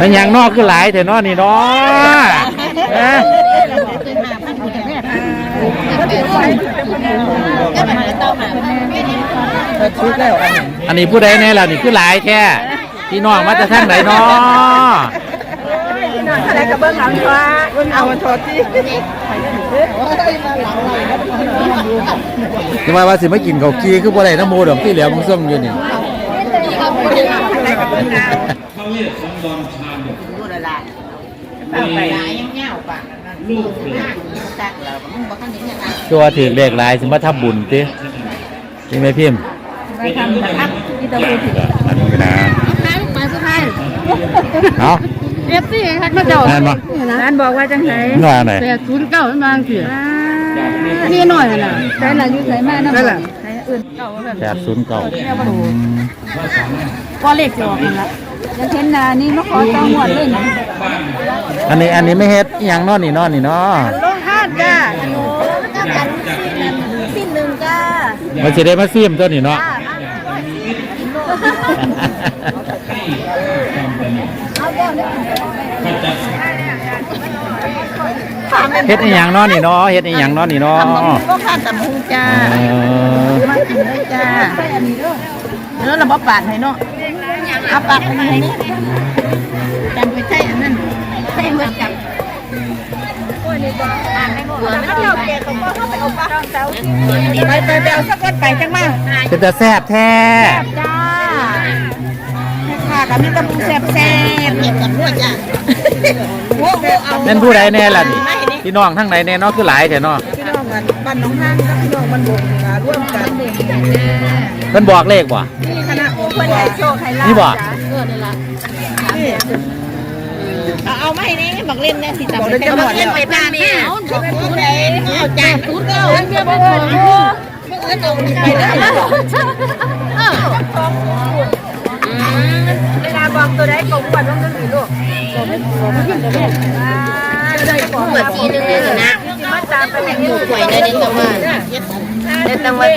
เป็นหยังนอกคือหลายแต่นอนี่เนาะเอ๊ะอันนี้ผู้ใดแน่ล่ะนี่คือหลายแค่พี่น้องมาจะทางไหนเนาะอะไรกับเบิ้งหลังฟ้าเบิ้งเอาโทษที่จะมาว่าสิมากินข้าวกี้คือบ่ได้น้ำโมดอกที่เหลือมึงส้มอยู่นี่อะไรกับ เบิ้งหลังเขาเรียกสังวรชาญพูดอะไรไปยังเงาปากลูกตักแล้วมึงบอกข้างนี้ยังไงตัวถือเลขหลายสิมาทำบุญติจริงไหมพิมพ์ไปทำนะครับที่ตะวันอันนี้นะมาสุดท้ายเอาเอฟซีทักมาเจ้านั่นบ่ร้านบอกว่าจังไหนว่าไหนแปดศูนย์เก้ามาเสียนี่หน่อยน่ะใช่ละอยู่ใส่มานั่นแหละ ใช่อื่นเก่าแบบแปดศูนย์เก้าก็เลขจะออกกันละยังเห็นนานี่มาขอต้องหมดเลยนะอันนี้อันนี้ไม่เฮ็ดอหย่างเนอนนี่เนอนนี่เนาะลงห้าจ้าโอ้กันสิ้นหนึ่งจ้ามันสิได้มาซิมตัวนี่เนาะ เฮ็ดอีหยังเนาะนี่เนาะเฮ็ดอีหยังเนาะนี่เนาะก็ข้าตำหูจ้าเออมากินได้จ้าแล้วเราบอกปาดให้เนาะเอาปาดให้นี่กันไปใช่อันนั้นใช่เหมือนกันเหมือนไม่เจ้าเกศของพ่อเขาไปเอาปลาเจ้าไปไปไปเอาสักคนไปจังมาเป็นตาแซ่บแท้จ้าค่ะกับนี่ตะปูแซ่บแซ่บเก็บกับด้วยจ้าโอ้โหเอาแม่นผู้ใดแน่ล่ะนี่ พี่น้องทั้งไหนแน่เนาะคือหลายแท้เนาะพี่น้องกันบ้านน้องห้างกับพี่น้องบ้านบงร่วมกันเพิ่นบอกเลขบ่นี่คณะโอ้คนให้โชคให้ลาบนี่บ่เอาเอาไม่นี่บักเล่นเนี่ยสิจับบักเล่นไปบ้านเนี่ยเอาจุดศูนย์เองเอาจ้าศูนย์เก้าเบี้ยบ่พอเมื่อเอาไปได้เวลาบอกตัวใดก็อ้วนต้องนึกอีลูกเปิด ทีนึงเลยนะมาตามไปแม่หมูป่วยในนี้จังหวัดในจังหวัด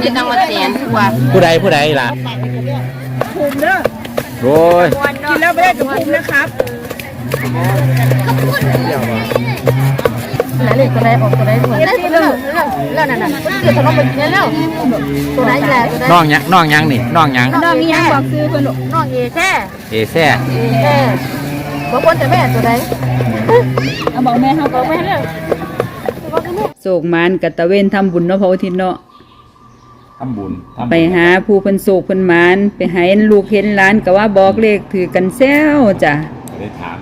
ในจังหวัดแสนกว่าผู้ใดผู้ใดล่ะภูมิเด้อโอ้ยกินแล้วไม่ได้กับภูมินะครับไหนเลยตัวไหนออกตัวไหนตัวไหนเรื่องเรื่องเรื่องนั่นน่ะเกิดทะเลาะกันแล้วตัวไหนแหละตัวไหนน้องหยังน้องหยังนี่น้องหยังน้องยังบอกซื้อเพิ่นน้องเอแท้เอแซ่เอ บอกคนแต่แม่ตัวไหนเอาบอกแม่เขาบอกแม่เลยโศกหมานกับตะเวนทำบุญเนาะพระอาทิตย์เนาะทำบุญทำไปหาผู้เพิ่นโศกเพิ่นหมาน ไปให้ลูกเห็นหลานก็ว่าบอกเลขถือกันแซวจ้ะได้ถาม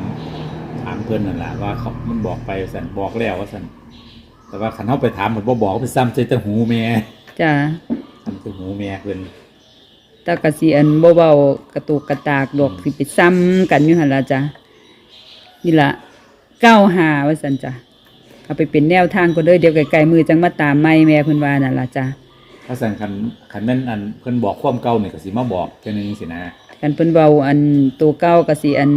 ถามเพิ่นนั่นล่ะว่าเขามันบอกไปสั่นบอกแล้วว่าสั่นแต่ว่าคันเฮาไปถามมันบ่บอกไปซ้ำใส่แต่หูแม่จ้ะซ้ำใส่หูแม่เพิ่นตากะสิอันบ่เว้ากระตุกกระตากดอกสิไปซ้ำกันอยู่หั่นล่ะจ้ะ นี่ล่ะ95ว่าซั่นจ้ะเอาไปเป็นแนวทางก็เด้อเดี๋ยวไกลๆมือจังมาตามใหม่แม่เพิ่นว่านั่นล่ะจ้ะถ้าสั่นคันคันแม่นอันเพิ่นบอกความเก่านี่ก็สิมาบอกเทื่อนึงสินะกันเพิ่นเว้าอันตัวเก่าก็สิอัน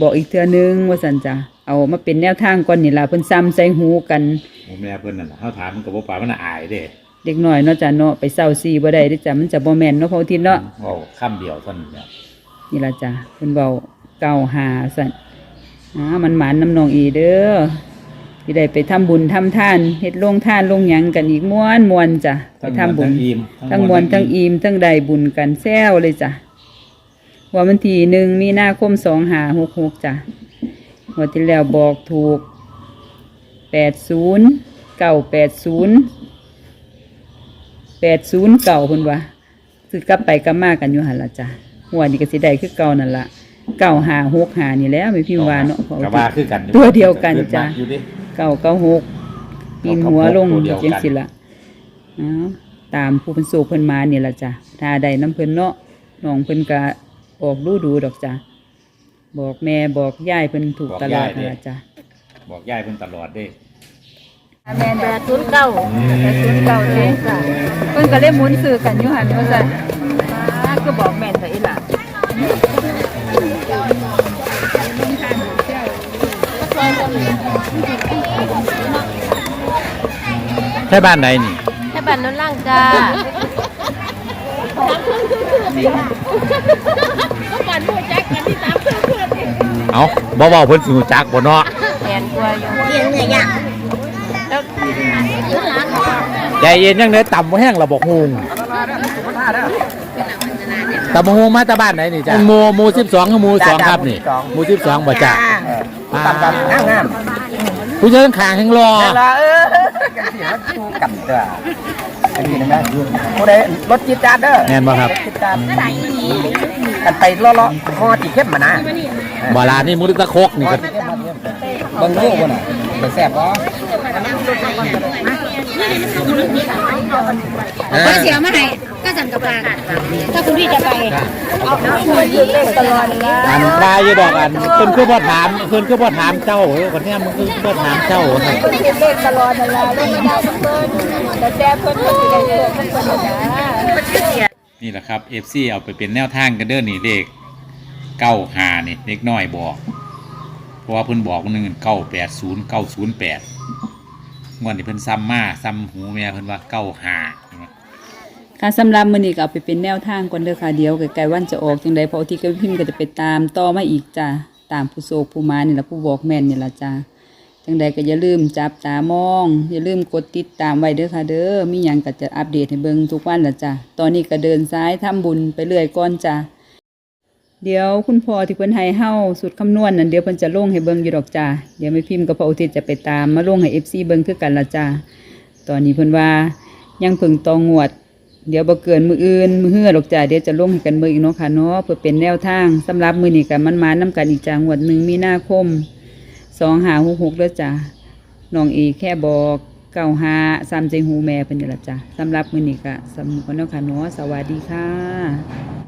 บอกอีกเทื่อนึงว่าซั่นจ้ะเอามาเป็นแนวทางก่อนนี่ล่ะเพิ่นซ้ำใส่หูกันหูแม่เพิ่นนั่นล่ะเฮาถามมันก็บ่ปากมันน่ะอายเด้เด็กน้อยเนาะจ้ะเนาะไปเศร้าซีบ่ได้เด้อจ้ะมันจะบ่แม่นเนาะพระอาทิตย์เนาะเว้าคำเดียวเท่านั้นแหละนี่ล่ะจ้ะเพิ่นเว้าเก้าหาสั่น อ่ามันหมานน้ำนองอีเด้อที่ได้ไปทำบุญทำทานเฮ็ดโรงทานโรงหยังกันอีกม่วนม่วนจ้ะไปทำบุญทั้งอิ่มทั้งมวนทั้งอิ่มทั้งได้บุญกันแซวเลยจ้ะว่าวันที่หนึ่งมีนาคมสองหาหกหกจ้ะหัวดที่แล้วบอกถูกแปดศูนย์เก้าแปดศูนย์แปดศูนย์เก่าคนว่าซื้อกลับไปกลับมากันอยู่หันละจ้ะหัวดนี้ก็สิได้คือเก่านั่นละ เก้าหาหกหานี่แหล้วไม่พิมพ์ว่าเนาะเพราะก็ว่า ว่าคือกันอยู่ตัวเดียวกันจ้ะ อยู่ดิ เก้าเก้าหกปีนหัวลงตัวเดียวกัน จังสิละอ้าวตามผู้เพิ่นสูกเพิ่นมาเนี่ยละจ้ะถ้าได้น้ำเพิ่นเนาะน้องเพิ่นก็ออกดูดูดอกจ้ะบอกแม่บอกยายเพิ่นถูกตลอดนั่นละจ้ะ บอกยายเพิ่นตลอดเด้ แม่แปดศูนย์เก้าแม่ศูนย์เก่าเลยเพิ่นก็เลยหมุนซื้อกันอยู่หันว่าซั่นมาก็บอกแม่น ใช่บ้านใดนี่แค่บ้านโน้นล่างจ้าก็บ้านผู้แจ็คกันเอาบ่เว้าเพิ่นสิรู้จักบ่เนาะแม่นกว่าอยู่เลี้ยงเนี่ยยากใจเย็นยังไดต่ำบ่แห้งระบอกฮูงตำบกฮูงมาจากบ้านไหนนี่จ้ะหมู่หมู่12กับหมู่2ครับนี่หมู่12บ่จ้ะต่ำกันงามงาม ผู้เชิญข้างแห่งรอๆละเออกันเสียงคู่กันเด้อไอ้นี่นะแม่ผู้ใดรถจิตจาดเด้อแม่นบ่ครับ จิตจาดกันไปล้อๆฮอติเข้มมานะบ่ลานี่มุตะคกนี่ก็เบิ่งลูกบ่น่ะไปแซ่บบ่ ก็เสียมาให้ก็สั่งกับปากถ้าคุณพี่จะไปอันปลาอยู่ดอกอันเพิ่นคือบ่ถามเพิ่นคือบ่ถามเจ้าเออคนเนี้ยมันคือบ่ถามเจ้าครับเลขตลอดนั่นล่ะเลขได้ทุกเพิ่นแต่แซ่เพิ่นก็สิได้เลขเพิ่นเพิ่นจ้านี่แหละครับ FC เอาไปเป็นแนวทางกันเด้อนี่เลขเก้าหานี่เล็กน้อยบอก เพราะว่าเพิ่นบอกว่าหนึ่งเก้าแปดศูนย์เก้าศูนย์แปด งวดนี้เพิ่นซ้ำมาซ้ำหูแม่เพิ่นว่าเก้าหาค่ะสำหรับมื้อนี้ก็เอาไปเป็นแนวทางก่อนเด้อค่ะเดี๋ยวใกล้ๆวันจะออกจังได๋พอที่กับพิมพ์ก็จะไปตามต่อมาอีกจ้ะตามผู้โศกผู้มานี่ล่ะผู้บอกแม่นนี่ล่ะจ้ะจังใดก็อย่าลืมจับตามอง อย่าลืมกดติดตามไว้เด้อค่ะเด้อมีหยังก็จะอัปเดตให้เบิ่งทุกวันล่ะจ้ะตอนนี้ก็เดินซ้ายทำบุญไปเรื่อยก่อนจ้ะ เดี๋ยวคุณพ่อที่เพิ่นให้เฮาสูตรคำนวณนั่นเดี๋ยวเพิ่นจะลงให้เบิ่งอยู่ดอกจ้ะเดี๋ยวแม่พิมพ์กับพ่ออุทิศจะไปตามมาลงให้ FC เบิ่งคือกันละจ้ะตอนนี้เพิ่นว่ายังเพิ่งตองงวด เดี๋ยวบ่เกินมืออื่นมือเฮือดอกจ้าเดี๋ยวจะลงให้กันเบิ่งอีกเนาะค่ะเนาะเพื่อเป็นแนวทางสำหรับมื้อนี้ก็มันมานํกันอีกจ้างวดหนึ่งมีนาคม2566เด้อจ้าน้องเอแค่บอก95ซ้ำใจหูแม่เพิ่นนี่ล่ะจ้ะสำหรับมื้อนี้ก็สำนึกกันเนาะค่ะเนาะสวัสดีค่ะ